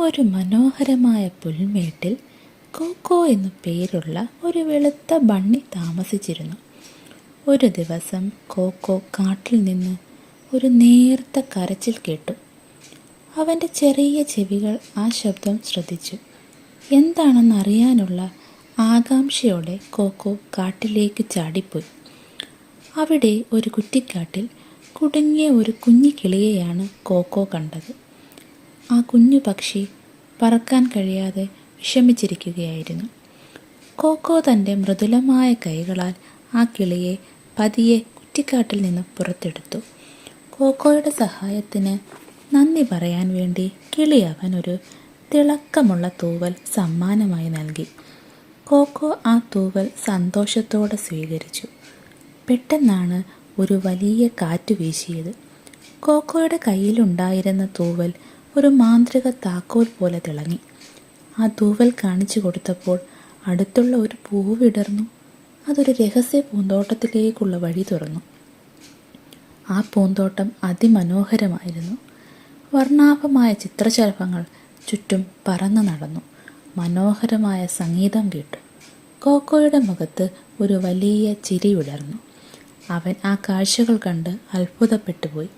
ഒരു മനോഹരമായ പുൽമേട്ടിൽ കോക്കോ എന്നു പേരുള്ള ഒരു വെളുത്ത ബണ്ണി താമസിച്ചിരുന്നു. ഒരു ദിവസം കോക്കോ കാട്ടിൽ നിന്ന് ഒരു നേർത്ത കരച്ചിൽ കേട്ടു. അവന്റെ ചെറിയ ചെവികൾ ആ ശബ്ദം ശ്രദ്ധിച്ചു. എന്താണെന്ന് അറിയാനുള്ള ആകാംക്ഷയോടെ കോക്കോ കാട്ടിലേക്ക് ചാടിപ്പോയി. അവിടെ ഒരു കുറ്റിക്കാട്ടിൽ കുടുങ്ങിയ ഒരു കുഞ്ഞു കിളിയെയാണ് കോക്കോ കണ്ടത്. ആ കുഞ്ഞു പക്ഷി പറക്കാൻ കഴിയാതെ വിഷമിച്ചിരിക്കുകയായിരുന്നു. കോക്കോ തന്റെ മൃദുലമായ കൈകളാൽ ആ കിളിയെ പതിയെ കുറ്റിക്കാട്ടിൽ നിന്ന് പുറത്തെടുത്തു. കോക്കോയുടെ സഹായത്തിന് നന്ദി പറയാൻ വേണ്ടി കിളി ഒരു തിളക്കമുള്ള തൂവൽ സമ്മാനമായി നൽകി. കോക്കോ ആ തൂവൽ സന്തോഷത്തോടെ സ്വീകരിച്ചു. പെട്ടെന്നാണ് ഒരു വലിയ കാറ്റ് വീശിയത്. കോക്കോയുടെ കയ്യിലുണ്ടായിരുന്ന തൂവൽ ഒരു മാന്ത്രിക താക്കോൽ പോലെ തിളങ്ങി. ആ തൂവൽ കാണിച്ചു കൊടുത്തപ്പോൾ അടുത്തുള്ള ഒരു പൂവിടർന്നു വിടർന്നു. അതൊരു രഹസ്യ പൂന്തോട്ടത്തിലേക്കുള്ള വഴി തുറന്നു. ആ പൂന്തോട്ടം അതിമനോഹരമായിരുന്നു. വർണാഭമായ ചിത്രശലഭങ്ങൾ ചുറ്റും പറന്നു നടന്നു. മനോഹരമായ സംഗീതം കേട്ടു. കോക്കോയുടെ മുഖത്ത് ഒരു വലിയ ചിരി വിടർന്നു അവൻ ആ കാഴ്ചകൾ കണ്ട് അത്ഭുതപ്പെട്ടുപോയി.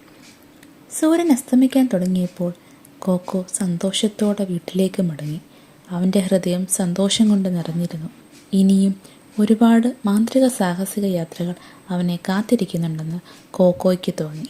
സൂര്യൻ അസ്തമിക്കാൻ തുടങ്ങിയപ്പോൾ കോക്കോ സന്തോഷത്തോടെ വീട്ടിലേക്ക് മടങ്ങി. അവന്റെ ഹൃദയം സന്തോഷം കൊണ്ട് നിറഞ്ഞിരുന്നു. ഇനിയും ഒരുപാട് മാന്ത്രിക സാഹസിക യാത്രകൾ അവനെ കാത്തിരിക്കുന്നുണ്ടെന്ന് കോക്കോയ്ക്ക് തോന്നി.